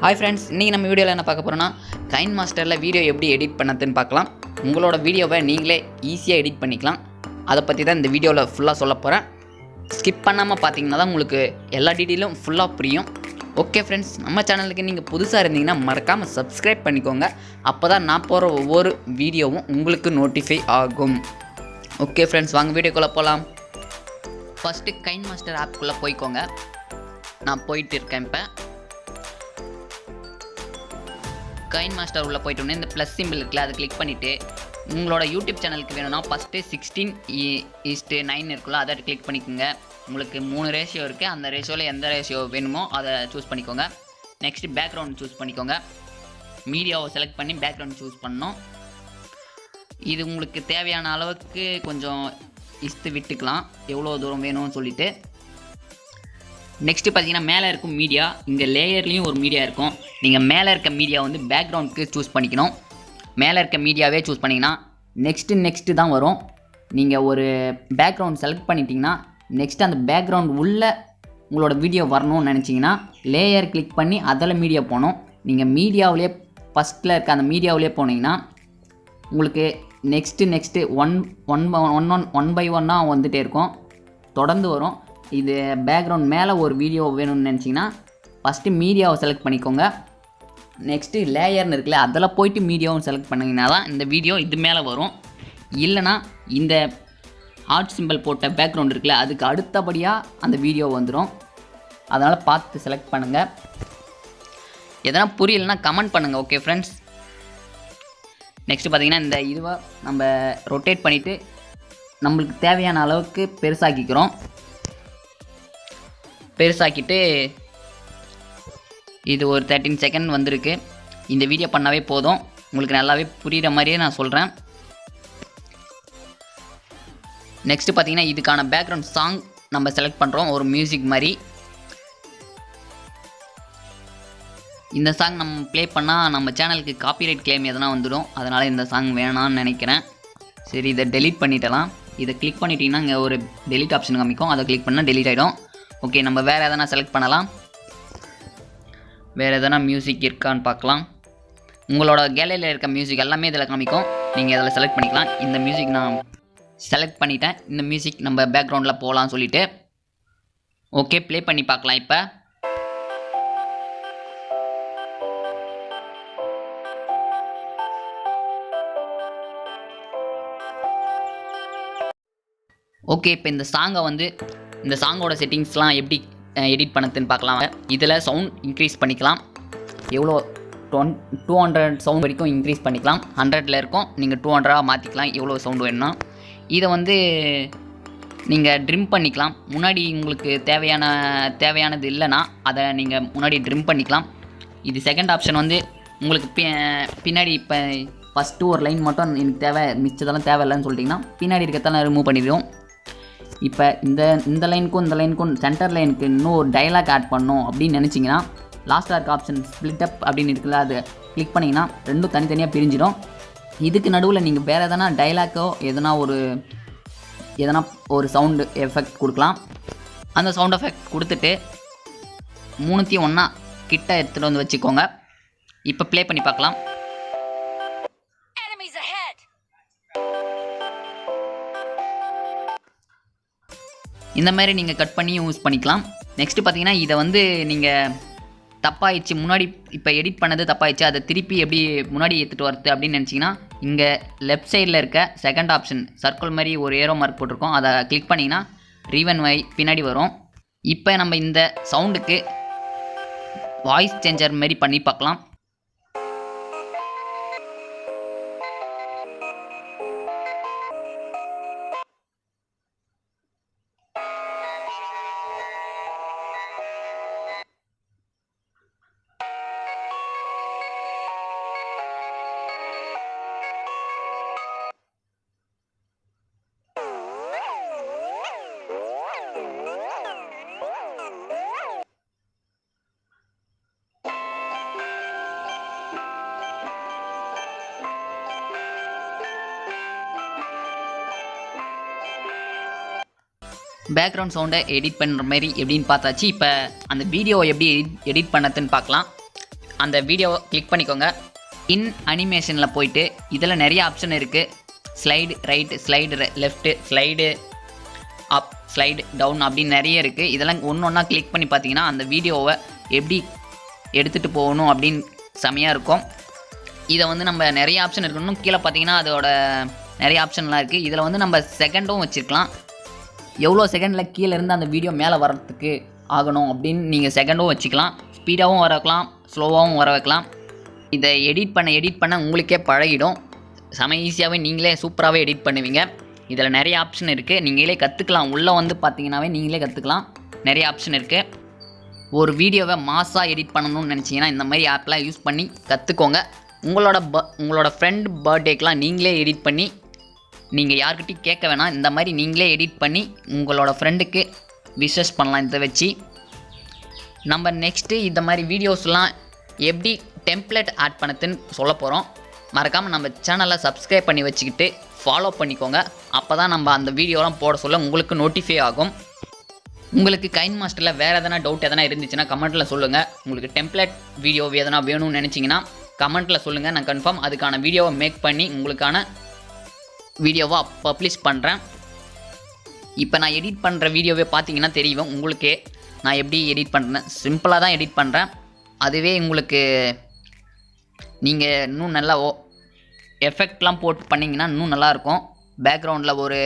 Hi friends இன்றைக்கி நம்ம வீடியோவில் என்ன பார்க்க போகிறோன்னா கைன் மாஸ்டரில் வீடியோ எப்படி எடிட் பண்ணதுன்னு பார்க்கலாம். உங்களோட வீடியோவை நீங்களே ஈஸியாக எடிட் பண்ணிக்கலாம். அதை பற்றி தான் இந்த வீடியோவில் ஃபுல்லாக சொல்ல போகிறேன் ஸ்கிப் பண்ணாமல் பார்த்தீங்கன்னா தான் உங்களுக்கு எல்லா டீட்டெயிலும் ஃபுல்லாக புரியும். ஓகே ஃப்ரெண்ட்ஸ் நம்ம சேனலுக்கு நீங்கள் புதுசாக இருந்தீங்கன்னா மறக்காமல் சப்ஸ்கிரைப் பண்ணிக்கோங்க. அப்போ தான் நான் போகிற ஒவ்வொரு வீடியோவும் உங்களுக்கு நோட்டிஃபை ஆகும். ஓகே ஃப்ரெண்ட்ஸ் வாங்க வீடியோக்குள்ளே போகலாம் ஃபஸ்ட்டு கைன் மாஸ்டர் ஆப்குள்ளே போய்க்கோங்க. நான் போயிட்டு இருக்கேன் இப்போ. கைன் மாஸ்டர் உள்ளே போயிட்டோன்னே இந்த ப்ளஸ் சிம்பிள் இருக்குல்ல அதை கிளிக் பண்ணிவிட்டு உங்களோட யூடியூப் சேனலுக்கு வேணும்னா ஃபஸ்ட்டு சிக்ஸ்டீன் ஈஸ்ட்டு நைன் இருக்குல்ல அதை கிளிக் பண்ணிக்கோங்க. உங்களுக்கு மூணு ரேஷியோ இருக்குது அந்த ரேஷியோவில் எந்த ரேஷியோ வேணுமோ அதை சூஸ் பண்ணிக்கோங்க. நெக்ஸ்ட்டு பேக்ரவுண்ட் சூஸ் பண்ணிக்கோங்க. மீடியாவை செலக்ட் பண்ணி பேக்ரவுண்ட் சூஸ் பண்ணணும். இது உங்களுக்கு தேவையான அளவுக்கு கொஞ்சம் இஸ்து விட்டுக்கலாம். எவ்வளோ தூரம் வேணும்னு சொல்லிவிட்டு நெக்ஸ்ட்டு பார்த்தீங்கன்னா மேலே இருக்கும் மீடியா இங்கே லேயர்லேயும் ஒரு மீடியா இருக்கும். நீங்கள் மேலே இருக்க மீடியா வந்து பேக்ரவுண்டுக்கு சூஸ் பண்ணிக்கணும். மேலே இருக்க மீடியாவே சூஸ் பண்ணிங்கன்னா நெக்ஸ்ட்டு நெக்ஸ்ட்டு தான் வரும். நீங்கள் ஒரு பேக்ரவுண்ட் செலக்ட் பண்ணிட்டீங்கன்னா நெக்ஸ்ட் அந்த பேக்ரவுண்ட் உள்ள உங்களோட வீடியோ வரணும்னு நினச்சிங்கன்னா லேயர் கிளிக் பண்ணி அதில் மீடியா போகணும். நீங்கள் மீடியாவிலே ஃபஸ்ட்டில் இருக்க அந்த மீடியாவிலே போனீங்கன்னா உங்களுக்கு next next one one one one one by ஒன்னாக வந்துகிட்டே இருக்கும். தொடர்ந்து வரும். இது பேக்ரவுண்ட் மேலே ஒரு வீடியோ வேணும்னு நினச்சிங்கன்னா ஃபஸ்ட்டு மீடியாவை செலக்ட் பண்ணிக்கோங்க. நெக்ஸ்ட்டு லேயர்னு இருக்குல்ல அதில் போயிட்டு மீடியாவும் செலக்ட் பண்ணிங்கன்னா தான் இந்த வீடியோ இது மேலே வரும். இல்லைனா இந்த ஹார்ட் சிம்பிள் போட்ட பேக்ரவுண்ட் இருக்குல்ல அதுக்கு அடுத்தபடியாக அந்த வீடியோ வந்துடும் அதனால் பார்த்து செலக்ட் பண்ணுங்கள் எதனா புரியலனா கமெண்ட் பண்ணுங்கள் ஓகே ஃப்ரெண்ட்ஸ் நெக்ஸ்ட்டு பார்த்தீங்கன்னா இந்த இதுவை நம்ம ரொட்டேட் பண்ணிவிட்டு நம்மளுக்கு தேவையான அளவுக்கு பெருசாக்கிக்கிறோம். பெருசாக்கிட்டு இது ஒரு தேர்ட்டின் செகண்ட் வந்திருக்கு. இந்த வீடியோ பண்ணாவே போதும். உங்களுக்கு நல்லாவே புரிகிற மாதிரியே நான் சொல்கிறேன் நெக்ஸ்ட்டு பார்த்தீங்கன்னா இதுக்கான பேக்ரவுண்ட் சாங் நம்ம செலக்ட் பண்ணுறோம் ஒரு மியூசிக் மாதிரி. இந்த சாங் நம்ம ப்ளே பண்ணால் நம்ம சேனலுக்கு காப்பிரைட் கிளைம் எதனா வந்துடும். அதனால் இந்த சாங் வேணாம்னு நினைக்கிறேன். சரி இதை டெலீட் பண்ணிட்டலாம். இதை கிளிக் பண்ணிட்டீங்கன்னா இங்கே ஒரு டெலிட் ஆப்ஷன் காமிக்கும். அதை கிளிக் பண்ணால் டெலிட் ஆகிடும் ஓகே நம்ம வேறு எதனா செலக்ட் பண்ணலாம். வேறு எதனா மியூசிக் இருக்கான்னு பார்க்கலாம். உங்களோட கேலரியில் இருக்க மியூசிக் எல்லாமே இதில் காமிக்கும். நீங்கள் இதில் செலக்ட் பண்ணிக்கலாம். இந்த மியூசிக் நான் செலக்ட் பண்ணிட்டேன். இந்த மியூசிக் நம்ம பேக்ரவுண்டில் போகலான்னு சொல்லிவிட்டு ஓகே ப்ளே பண்ணி பார்க்கலாம் இப்போ. ஓகே இப்போ இந்த சாங்கை வந்து இந்த சாங்கோட செட்டிங்ஸ்லாம் எப்படி எடிட் பண்ணதுன்னு பார்க்கலாம். இதில் சவுண்ட் இன்க்ரீஸ் பண்ணிக்கலாம். எவ்வளோ டொன் டூ ஹண்ட்ரட் சவுண்ட் வரைக்கும் இன்க்ரீஸ் பண்ணிக்கலாம். ஹண்ட்ரடில் இருக்கும். நீங்கள் டூ ஹண்ட்ரடாக மாற்றிக்கலாம் எவ்வளோ சவுண்ட் வேணும்னா. இதை வந்து நீங்கள் ட்ரிம் பண்ணிக்கலாம். முன்னாடி உங்களுக்கு தேவையான தேவையானது இல்லைன்னா அதை நீங்கள் முன்னாடி ட்ரிம் பண்ணிக்கலாம். இது செகண்ட் ஆப்ஷன் வந்து உங்களுக்கு பி பின்னாடி இப்போ ஃபஸ்ட்டு ஒரு லைன் மட்டும் எனக்கு தேவை மிச்சதெல்லாம் தேவையில்லைன்னு சொல்லிட்டிங்கன்னா பின்னாடி இருக்கிறதெல்லாம் ரிமூவ் பண்ணிடுவோம். இப்போ இந்த இந்த லைனுக்கும் இந்த லைனுக்கும் சென்டர் லைனுக்கு இன்னும் ஒரு டைலாக் ஆட் பண்ணும் அப்படின்னு நினச்சிங்கன்னா லாஸ்ட்டாக இருக்க ஆப்ஷன் ஸ்ப்ளிட் அப் அப்படின்னு இருக்குல்ல அது கிளிக் பண்ணிங்கன்னா ரெண்டும் தனித்தனியாக பிரிஞ்சிடும். இதுக்கு நடுவில் நீங்கள் வேறு எதனா டைலாக்கோ எதனா ஒரு எதனா ஒரு சவுண்டு எஃபெக்ட் கொடுக்கலாம். அந்த சவுண்ட் எஃபெக்ட் கொடுத்துட்டு மூணுத்தையும் ஒன்றா கிட்ட எடுத்துகிட்டு வந்து வச்சுக்கோங்க. இப்போ ப்ளே பண்ணி பார்க்கலாம். இந்த மாதிரி நீங்கள் கட் பண்ணி யூஸ் பண்ணிக்கலாம். நெக்ஸ்ட்டு பார்த்தீங்கன்னா இதை வந்து நீங்கள் தப்பாயிடுச்சு முன்னாடி இப்போ எடிட் பண்ணது தப்பாயிடுச்சு அதை திருப்பி எப்படி முன்னாடி எடுத்துகிட்டு வரது அப்படின்னு நினச்சிங்கன்னா இங்கே லெஃப்ட் சைடில் இருக்க செகண்ட் ஆப்ஷன் சர்க்கிள் மாதிரி ஒரு ஏரோ மார்க் போட்டிருக்கோம். அதை கிளிக் பண்ணிங்கன்னா ரீவன் வை பின்னாடி வரும். இப்போ நம்ம இந்த சவுண்டுக்கு வாய்ஸ் சேஞ்சர் மாதிரி பண்ணி பார்க்கலாம். பேக்ரவுண்ட் சவுண்டை எடிட் பண்ணுற மாதிரி எப்படின்னு பார்த்தாச்சு. இப்போ அந்த வீடியோவை எப்படி எடிட் எடிட் பண்ணதுன்னு பார்க்கலாம். அந்த வீடியோவை கிளிக் பண்ணிக்கோங்க. இன் அனிமேஷனில் போயிட்டு இதில் நிறைய ஆப்ஷன் இருக்குது slide right slide left slide up slide down அப்படின்னு நிறைய இருக்குது இதெல்லாம் ஒன்று ஒன்றா கிளிக் பண்ணி பார்த்தீங்கன்னா அந்த வீடியோவை எப்படி எடுத்துகிட்டு போகணும் அப்படின்னு செமையாக இருக்கும். இதை வந்து நம்ம நிறைய ஆப்ஷன் இருக்கணும். இன்னும் கீழே பார்த்தீங்கன்னா அதோட நிறைய ஆப்ஷன்லாம் இருக்குது இதில் வந்து நம்ம செகண்டும் வச்சுருக்கலாம். எவ்வளோ செகண்டில் கீழே இருந்து அந்த வீடியோ மேலே வர்றதுக்கு ஆகணும் அப்படின்னு நீங்கள் செகண்டும் வச்சுக்கலாம். ஸ்பீடாகவும் வர வைக்கலாம் ஸ்லோவாகவும் வர வைக்கலாம். இதை எடிட் பண்ண எடிட் பண்ண உங்களுக்கே பழகிடும். செம ஈஸியாகவே நீங்களே சூப்பராகவே எடிட் பண்ணுவீங்க. இதில் நிறைய ஆப்ஷன் இருக்குது நீங்களே கற்றுக்கலாம் உள்ளே வந்து பார்த்தீங்கன்னாவே நீங்களே கற்றுக்கலாம் நிறைய ஆப்ஷன் இருக்குது ஒரு வீடியோவை மாஸாக எடிட் பண்ணணும்னு நினச்சிங்கன்னா இந்த மாதிரி ஆப்லாம் யூஸ் பண்ணி கற்றுக்கோங்க உங்களோட ப உங்களோட ஃப்ரெண்ட் பர்த்டேக்கெலாம் நீங்களே எடிட் பண்ணி நீங்கள் யார்கிட்டையும் கேட்க வேணாம். இந்த மாதிரி நீங்களே எடிட் பண்ணி உங்களோட ஃப்ரெண்டுக்கு விஷஸ் பண்ணலாம் இதை வச்சு. நம்ம நெக்ஸ்ட்டு இந்த மாதிரி வீடியோஸ்லாம் எப்படி டெம்ப்ளேட் ஆட் பண்ணதுன்னு சொல்ல போகிறோம் மறக்காமல் நம்ம சேனலை சப்ஸ்கிரைப் பண்ணி வச்சுக்கிட்டு ஃபாலோ பண்ணிக்கோங்க. அப்போ தான் நம்ம அந்த வீடியோலாம் போட சொல்ல உங்களுக்கு நோட்டிஃபை ஆகும். உங்களுக்கு கைன் மாஸ்டரில் வேறு எதனா டவுட் எதனா இருந்துச்சுன்னா கமெண்ட்டில் சொல்லுங்கள் உங்களுக்கு டெம்ப்ளேட் வீடியோ எதனா வேணும்னு நினச்சிங்கன்னா கமெண்ட்டில் சொல்லுங்கள் நான் கன்ஃபார்ம் அதுக்கான வீடியோவை மேக் பண்ணி உங்களுக்கான வீடியோவாக பப்ளிஷ் பண்ணுறேன் இப்போ நான் எடிட் பண்ணுற வீடியோவே பார்த்தீங்கன்னா தெரியும். உங்களுக்கே நான் எப்படி எடிட் பண்ணுறேன் சிம்பிளாக தான் எடிட் பண்ணுறேன் அதுவே உங்களுக்கு நீங்கள் இன்னும் நல்லா ஓ எஃபெக்ட்லாம் போட்டு பண்ணிங்கன்னா இன்னும் நல்லாயிருக்கும் பேக்ரவுண்டில் ஒரு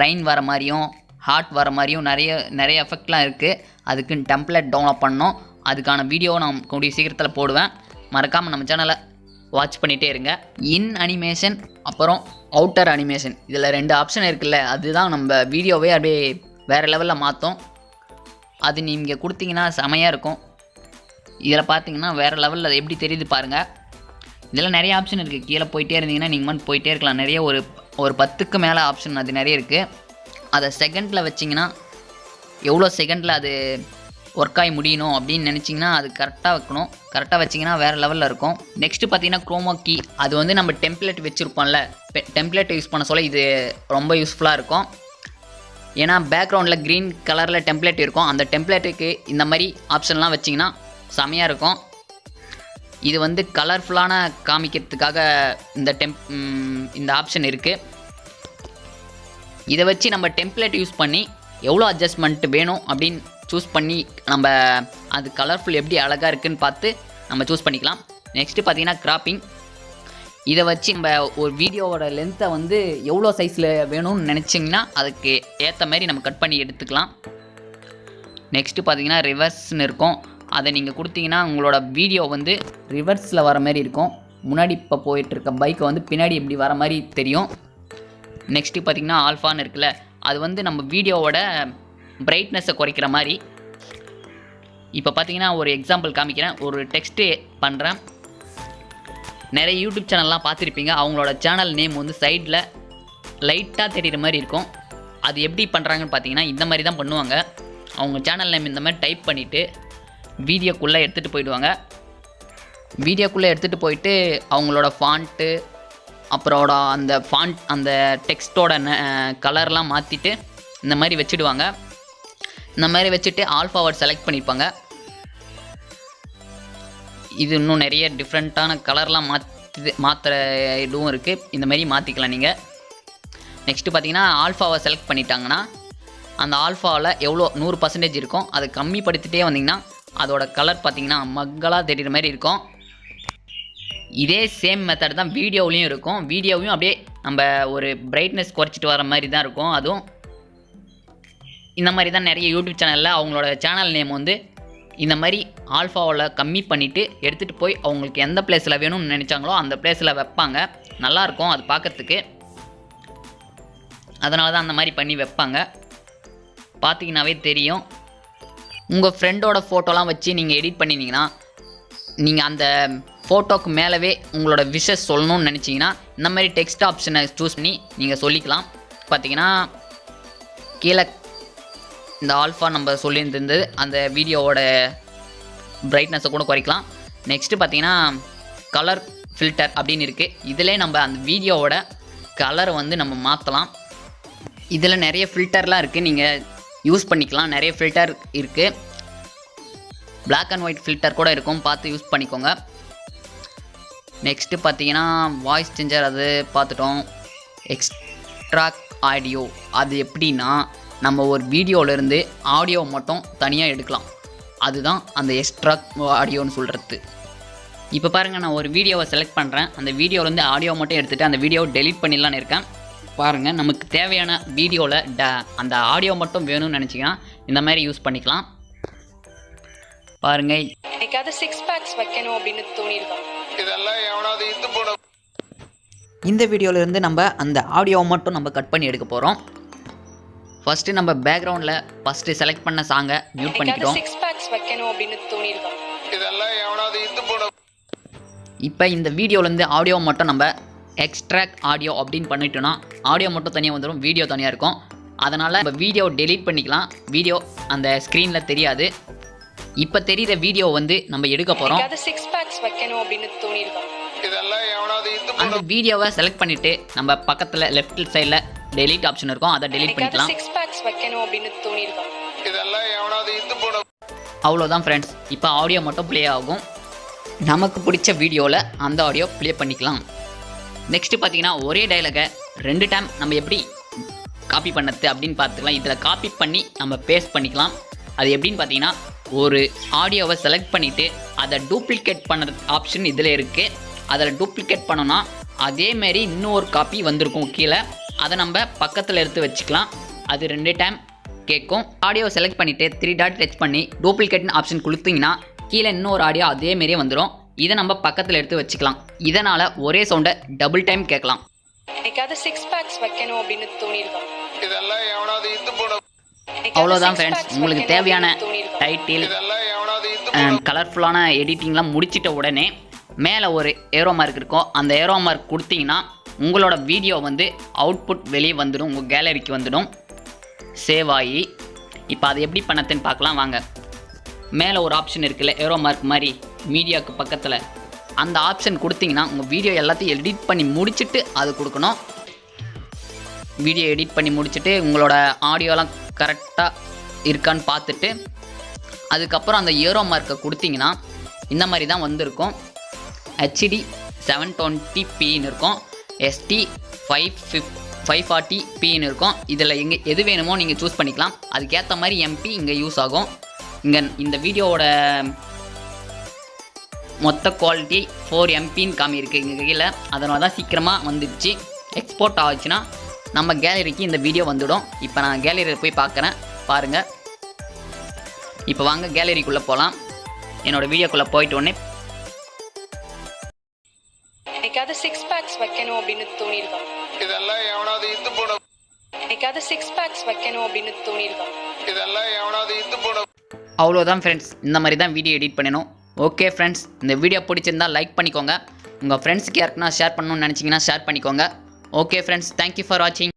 ரைன் வர மாதிரியும் ஹார்ட் வர மாதிரியும் நிறைய நிறைய எஃபெக்ட்லாம் இருக்குது அதுக்குன்னு டெம்ப்ளேட் டவுன்லோட் பண்ணோம் அதுக்கான வீடியோவை நான் கூடிய சீக்கிரத்தில் போடுவேன். மறக்காமல் நம்ம சேனலை வாட்ச் பண்ணிகிட்டே இருங்க. இன் அனிமேஷன் அப்புறம் அவுட்டர் அனிமேஷன் இதில் ரெண்டு ஆப்ஷன் இருக்குல்ல அதுதான் நம்ம வீடியோவே அப்படியே வேறு லெவலில் மாற்றும் அது நீங்கள் கொடுத்தீங்கன்னா செமையாக இருக்கும். இதில் பார்த்தீங்கன்னா வேறு லெவலில் அது எப்படி தெரியுது பாருங்கள் இதில் நிறைய ஆப்ஷன் இருக்குது கீழே போயிட்டே இருந்தீங்கன்னா நீங்கள் மட்டும் போயிட்டே இருக்கலாம். நிறைய ஒரு ஒரு பத்துக்கு மேலே ஆப்ஷன் அது நிறைய இருக்குது அதை செகண்டில் வச்சிங்கன்னா எவ்வளோ செகண்டில் அது ஒர்க் ஆகி முடியணும் அப்படின்னு நினச்சிங்கன்னா அது கரெக்டாக வைக்கணும். கரெக்டாக வச்சிங்கன்னா வேறு லெவலில் இருக்கும். நெக்ஸ்ட்டு பார்த்தீங்கன்னா குரோமா கீ அது வந்து நம்ம டெம்ப்ளேட் வச்சுருப்போம்ல. டெம்ப்ளேட் யூஸ் பண்ண சொல்ல இது ரொம்ப யூஸ்ஃபுல்லாக இருக்கும். ஏன்னா பேக்ரவுண்டில் க்ரீன் கலரில் டெம்ப்ளேட் இருக்கும். அந்த டெம்ப்ளேட்டுக்கு இந்த மாதிரி ஆப்ஷன்லாம் வச்சிங்கன்னா செமையாக இருக்கும். இது வந்து கலர்ஃபுல்லான காமிக்கிறதுக்காக இந்த டெம்ப் இந்த ஆப்ஷன் இருக்குது இதை வச்சு நம்ம டெம்ப்ளேட் யூஸ் பண்ணி எவ்வளோ அட்ஜஸ்ட்மெண்ட் வேணும் அப்படின்னு சூஸ் பண்ணி நம்ம அது கலர்ஃபுல் எப்படி அழகாக இருக்குன்னு பார்த்து நம்ம சூஸ் பண்ணிக்கலாம். நெக்ஸ்ட்டு பார்த்தீங்கன்னா கிராப்பிங் இதை வச்சு நம்ம ஒரு வீடியோவோட லென்த்தை வந்து எவ்வளோ சைஸில் வேணும்னு நினச்சிங்கன்னா அதுக்கு ஏற்ற மாதிரி நம்ம கட் பண்ணி எடுத்துக்கலாம். நெக்ஸ்ட்டு பார்த்தீங்கன்னா ரிவர்ஸ்னு இருக்கும். அதை நீங்கள் கொடுத்தீங்கன்னா உங்களோட வீடியோ வந்து ரிவர்ஸில் வர மாதிரி இருக்கும். முன்னாடி இப்போ போயிட்டுருக்க பைக்கை வந்து பின்னாடி இப்படி வர மாதிரி தெரியும். நெக்ஸ்ட்டு பார்த்தீங்கன்னா ஆல்ஃபான்னு இருக்குல்ல அது வந்து நம்ம வீடியோவோட பிரைட்னஸை குறைக்கிற மாதிரி. இப்போ பார்த்தீங்கன்னா ஒரு எக்ஸாம்பிள் காமிக்கிறேன். ஒரு டெக்ஸ்ட்டு பண்ணுறேன் நிறைய யூடியூப் சேனல்லாம் பார்த்துருப்பீங்க. அவங்களோட சேனல் நேம் வந்து சைடில் லைட்டாக தெரிகிற மாதிரி இருக்கும். அது எப்படி பண்ணுறாங்கன்னு பார்த்தீங்கன்னா இந்த மாதிரி தான் பண்ணுவாங்க. அவங்க சேனல் நேம் இந்த மாதிரி டைப் பண்ணிவிட்டு வீடியோக்குள்ளே எடுத்துகிட்டு போயிடுவாங்க. வீடியோக்குள்ளே எடுத்துகிட்டு போயிட்டு அவங்களோட ஃபாண்ட்டு அப்புறோட அந்த ஃபாண்ட் அந்த டெக்ஸ்ட்டோட கலர்லாம் மாற்றிட்டு இந்த மாதிரி வச்சுடுவாங்க. இந்த மாதிரி வச்சுட்டு ஆல்ஃபாவர்ட் செலக்ட் பண்ணியிருப்பாங்க. இது இன்னும் நிறைய டிஃப்ரெண்ட்டான கலர்லாம் மாற்று மாற்றுற இதுவும் இருக்குது இந்தமாரி மாற்றிக்கலாம் நீங்கள் நெக்ஸ்ட்டு பார்த்தீங்கன்னா ஆல்ஃபாவை செலக்ட் பண்ணிட்டாங்கன்னா அந்த ஆல்ஃபாவில் எவ்வளோ நூறு பர்சன்டேஜ் இருக்கும். அதை கம்மிப்படுத்திட்டே வந்தீங்கன்னா அதோட கலர் பார்த்தீங்கன்னா மக்களாக தெரிகிற மாதிரி இருக்கும். இதே சேம் மெத்தட் தான் வீடியோவிலையும் இருக்கும். வீடியோவையும் அப்படியே நம்ம ஒரு பிரைட்னஸ் குறைச்சிட்டு வர மாதிரி தான் இருக்கும். அதுவும் இந்த மாதிரி தான் நிறைய யூடியூப் சேனலில் அவங்களோட சேனல் நேம் வந்து இந்த மாதிரி ஆல்ஃபாவில் கம்மி பண்ணிவிட்டு எடுத்துகிட்டு போய் அவங்களுக்கு எந்த பிளேஸில் வேணும்னு நினச்சாங்களோ அந்த பிளேஸில் வைப்பாங்க. நல்லாயிருக்கும் அது பார்க்கறதுக்கு. அதனால தான் அந்த மாதிரி பண்ணி வைப்பாங்க. பார்த்தீங்கன்னாவே தெரியும். உங்கள் ஃப்ரெண்டோட ஃபோட்டோலாம் வச்சு நீங்கள் எடிட் பண்ணினீங்கன்னா நீங்கள் அந்த ஃபோட்டோக்கு மேலவே உங்களோட விஷஸ் சொல்லணும்னு நினச்சிங்கன்னா இந்த மாதிரி டெக்ஸ்ட் ஆப்ஷனை சூஸ் பண்ணி நீங்கள் சொல்லிக்கலாம். பார்த்தீங்கன்னா கீழே இந்த ஆல்ஃபா நம்ம சொல்லியிருந்தது அந்த வீடியோவோட பிரைட்னஸை கூட குறைக்கலாம். நெக்ஸ்ட்டு பார்த்தீங்கன்னா கலர் ஃபில்டர் அப்படின்னு இருக்குது இதிலே நம்ம அந்த வீடியோவோட கலரை வந்து நம்ம மாற்றலாம் இதில் நிறைய ஃபில்டர்லாம் இருக்குது நீங்கள் யூஸ் பண்ணிக்கலாம். நிறைய ஃபில்டர் இருக்குது பிளாக் அண்ட் ஒயிட் ஃபில்டர் கூட இருக்கும். பார்த்து யூஸ் பண்ணிக்கோங்க. நெக்ஸ்ட்டு பார்த்தீங்கன்னா வாய்ஸ் சேஞ்சர் அது பார்த்துட்டோம். எக்ஸ்ட்ராக் ஆடியோ அது எப்படின்னா நம்ம ஒரு வீடியோவிலேருந்து ஆடியோ மட்டும் தனியாக எடுக்கலாம். அதுதான் அந்த எக்ஸ்ட்ராக் ஆடியோன்னு சொல்கிறது இப்போ பாருங்கள் நான் ஒரு வீடியோவை செலக்ட் பண்ணுறேன் அந்த வீடியோவிலேருந்து ஆடியோ மட்டும் எடுத்துகிட்டு அந்த வீடியோவை டெலீட் பண்ணிடலான்னு இருக்கேன். பாருங்கள் நமக்கு தேவையான வீடியோவில் ட அந்த ஆடியோ மட்டும் வேணும்னு நினச்சிங்கன்னா இந்த மாதிரி யூஸ் பண்ணிக்கலாம். பாருங்கள் எனக்காவது சிக்ஸ் பேக்ஸ் வைக்கணும் அப்படின்னு தோணியிருக்கான் இதெல்லாம் எவனாவது இத்து போன இந்த வீடியோவிலேருந்து நம்ம அந்த ஆடியோவை மட்டும் நம்ம கட் பண்ணி எடுக்க போகிறோம் ஃபஸ்ட்டு நம்ம பேக்ரவுண்டில் ஃபஸ்ட்டு செலக்ட் பண்ண சாங்கை மியூட் பண்ணிக்கிட்டோம். சிக்ஸ் பேக்ஸ் வைக்கணும் அப்படின்னு தோணியிருக்கான் இதெல்லாம் எவனாவது இத்து போன இப்போ இந்த வீடியோலேருந்து ஆடியோ மட்டும் நம்ம எக்ஸ்ட்ராக்ட் ஆடியோ அப்படின்னு பண்ணிட்டோம்னா ஆடியோ மட்டும் தனியாக வந்துடும் வீடியோ தனியாக இருக்கும். அதனால் நம்ம வீடியோ டெலீட் பண்ணிக்கலாம். வீடியோ அந்த ஸ்க்ரீனில் தெரியாது. இப்போ தெரிகிற வீடியோ வந்து நம்ம எடுக்க போகிறோம் சிக்ஸ் பேக்ஸ் வைக்கணும் அப்படின்னு தோணியிருக்கான் அந்த வீடியோவை செலக்ட் பண்ணிவிட்டு நம்ம பக்கத்தில் லெஃப்ட் சைடில் டெலீட் ஆப்ஷன் இருக்கும். அதை டெலீட் பண்ணிக்கலாம். சிக்ஸ் பேக்ஸ் வைக்கணும் அப்படின்னு தோணியிருக்கான் இதெல்லாம் எவனாவது இத்து போன அவ்வளோதான் ஃப்ரெண்ட்ஸ் இப்போ ஆடியோ மட்டும் ப்ளே ஆகும். நமக்கு பிடிச்ச வீடியோவில் அந்த ஆடியோ ப்ளே பண்ணிக்கலாம். நெக்ஸ்ட்டு பார்த்தீங்கன்னா ஒரே டைலாகை ரெண்டு டைம் நம்ம எப்படி காப்பி பண்ணது அப்படின்னு பார்த்துக்கலாம். இதில் காப்பி பண்ணி நம்ம பேஸ்ட் பண்ணிக்கலாம். அது எப்படின்னு பார்த்தீங்கன்னா ஒரு ஆடியோவை செலக்ட் பண்ணிவிட்டு அதை டூப்ளிகேட் பண்ணுற ஆப்ஷன் இதில் இருக்குது அதில் டூப்ளிகேட் பண்ணோன்னா அதேமாரி இன்னொரு காப்பி வந்திருக்கும் கீழே. அதை நம்ம பக்கத்தில் எடுத்து வச்சுக்கலாம். அது ரெண்டு டைம் கேட்கும். ஆடியோ செலக்ட் பண்ணிவிட்டு த்ரீ டாட் டச் பண்ணி டூப்ளிகேட்னு ஆப்ஷன் கொடுத்தீங்கன்னா கீழே இன்னொரு ஆடியோ அதே மாரியே வந்துடும் இதை நம்ம பக்கத்தில் எடுத்து வச்சுக்கலாம். இதனால் ஒரே சவுண்டை டபுள் டைம் கேட்கலாம். எனக்காவது சிக்ஸ் பேக்ஸ் வைக்கணும் அப்படின்னு தோணியிருக்கான் இதெல்லாம் எவனாவது இத்து போன எனக்காவது அவ்வளோதான் ஃப்ரெண்ட்ஸ் உங்களுக்கு தேவையான. டைட்டில் கலர்ஃபுல்லான எடிட்டிங்லாம் முடிச்சிட்ட உடனே மேலே ஒரு ஏரோ மார்க் இருக்கும். அந்த ஏரோ மார்க் கொடுத்தீங்கன்னா உங்களோட வீடியோ வந்து அவுட்புட் வெளியே வந்துடும் உங்கள் கேலரிக்கு வந்துடும். சேவ் ஆகி இப்போ அது எப்படி பண்ணதுன்னு பார்க்கலாம் வாங்க. மேலே ஒரு ஆப்ஷன் இருக்குல்ல ஏரோ மார்க் மாதிரி மீடியாவுக்கு பக்கத்தில். அந்த ஆப்ஷன் கொடுத்தீங்கன்னா உங்கள் வீடியோ எல்லாத்தையும் எடிட் பண்ணி முடிச்சுட்டு அது கொடுக்கணும். வீடியோ எடிட் பண்ணி முடிச்சுட்டு உங்களோட ஆடியோலாம் கரெக்டாக இருக்கான்னு பார்த்துட்டு அதுக்கப்புறம் அந்த ஏரோ மார்க்கை கொடுத்தீங்கன்னா இந்த மாதிரி தான் வந்திருக்கும். ஹெச்டி செவன் டுவெண்ட்டி பின்னு இருக்கும். எஸ்டி ஃபைவ் ஃபிஃப் ஃபைவ் ஃபார்ட்டி பின்னு இருக்கும். இதில் எங்கே எது வேணுமோ நீங்கள் சூஸ் பண்ணிக்கலாம். அதுக்கேற்ற மாதிரி எம்பி இங்கே யூஸ் ஆகும். இங்கே இந்த வீடியோவோட மொத்த குவாலிட்டி ஃபோர் எம்பின்னு காமியிருக்கு இங்கே கீழே அதனால தான் சீக்கிரமாக வந்துடுச்சு. எக்ஸ்போர்ட் ஆச்சுன்னா நம்ம கேலரிக்கு இந்த வீடியோ வந்துடும். இப்போ நான் கேலரியில் போய் பார்க்குறேன் பாருங்கள் இப்போ வாங்க கேலரிக்குள்ளே போகலாம் என்னோடய வீடியோக்குள்ளே போயிட்டு உடனே எனக்காவது சிக்ஸ் பேக்ஸ் வைக்கணும் அப்படின்னு தோணியிருக்கான் இதெல்லாம் எவனாவது இத்து போன அவ்வளோதான் ஃப்ரெண்ட்ஸ் இந்த மாதிரி தான் வீடியோ எடிட் பண்ணணும். ஓகே ஃப்ரெண்ட்ஸ் இந்த வீடியோ பிடிச்சிருந்தா லைக் பண்ணிக்கோங்க. உங்கள் ஃப்ரெண்ட்ஸுக்கு யாருக்குன்னா ஷேர் பண்ணணும்னு நினச்சிங்கன்னா ஷேர் பண்ணிக்கோங்க. ஓகே ஃப்ரெண்ட்ஸ் தேங்க்யூ ஃபார் வாட்சிங்